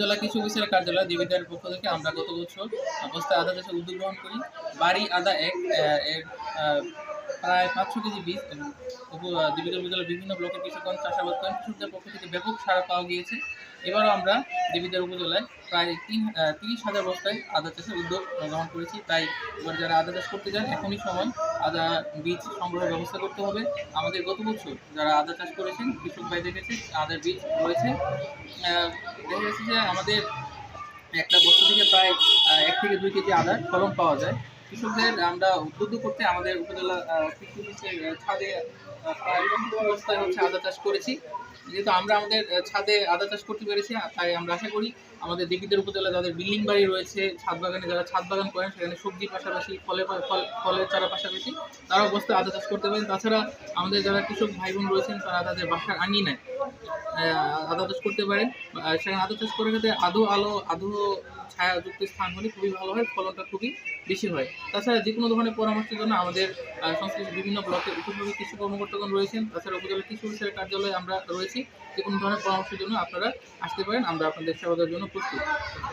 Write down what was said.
উপজেলা কৃষি অফিসের কার্যালয় দেবিদ্বারের পক্ষ থেকে আমরা গত বছর অবস্থায় আদা চাষে উদ্যোগ গ্রহণ করি। বাড়ি আদা এক এর প্রায় পাঁচশো কেজি বীজ দেবিদ্বার উপজেলার বিভিন্ন ব্লকের কৃষকগণ চাষাবাদ করেন। কৃষকদের পক্ষ থেকে ব্যাপক সাড়া পাওয়া গিয়েছে। এবারও আমরা দেবিদ্বার উপজেলায় প্রায় তিন তিরিশ হাজার বস্তায় আদা চাষের উদ্যোগ গ্রহণ করেছি। তাই এবার যারা আদা চাষ করতে যান, এখনই সময় আদা বীজ সংগ্রহের ব্যবস্থা করতে হবে। আমাদের গত বছর যারা আদা চাষ করেছেন, কৃষক ভাই দেখেছে আদার বীজ রয়েছে। দেখা যাচ্ছে যে আমাদের একটা বস্তু থেকে প্রায় এক থেকে দুই কেজি আদার ফলন পাওয়া যায়। কৃষকদের আমরা উদ্বুদ্ধ করতে আমাদের উপজেলা কৃষি ছাদে অবস্থায় হচ্ছে আদা চাষ করেছি। যেহেতু আমরা আমাদের ছাদে আদা চাষ করতে পেরেছি তাই আমরা আশা করি আমাদের দেবীদের উপজেলা যাদের বিল্ডিং বাড়ি রয়েছে, ছাদ বাগানে যারা ছাদ বাগান করেন, সেখানে সবজির পাশাপাশি ফলে ফল, ফলের চারা পাশাপাশি তারা অবস্থায় আদা চাষ করতে পারেন। তাছাড়া আমাদের যারা কৃষক ভাই বোন রয়েছেন, তারা তাদের বাসার আঙিনায় আদা চাষ করতে পারেন। সেখানে আদা চাষ করে ক্ষেত্রে আদু আলো, আদো ছায়াযুক্ত স্থান হলে খুবই ভালো হয় ফলনটা খুবই বেশি হয়। তাছাড়া যে কোনো ধরনের পরামর্শের জন্য আমাদের সংশ্লিষ্ট বিভিন্ন ব্লকে উপযোগী কৃষি কর্মকর্তাগণ রয়েছেন। তাছাড়া উপজেলা কৃষি অফিসের কার্যালয়ে আমরা রয়েছি। যে কোনো ধরনের পরামর্শের জন্য আপনারা আসতে পারেন, আমরা আপনাদের সেবা জন্য প্রস্তুত।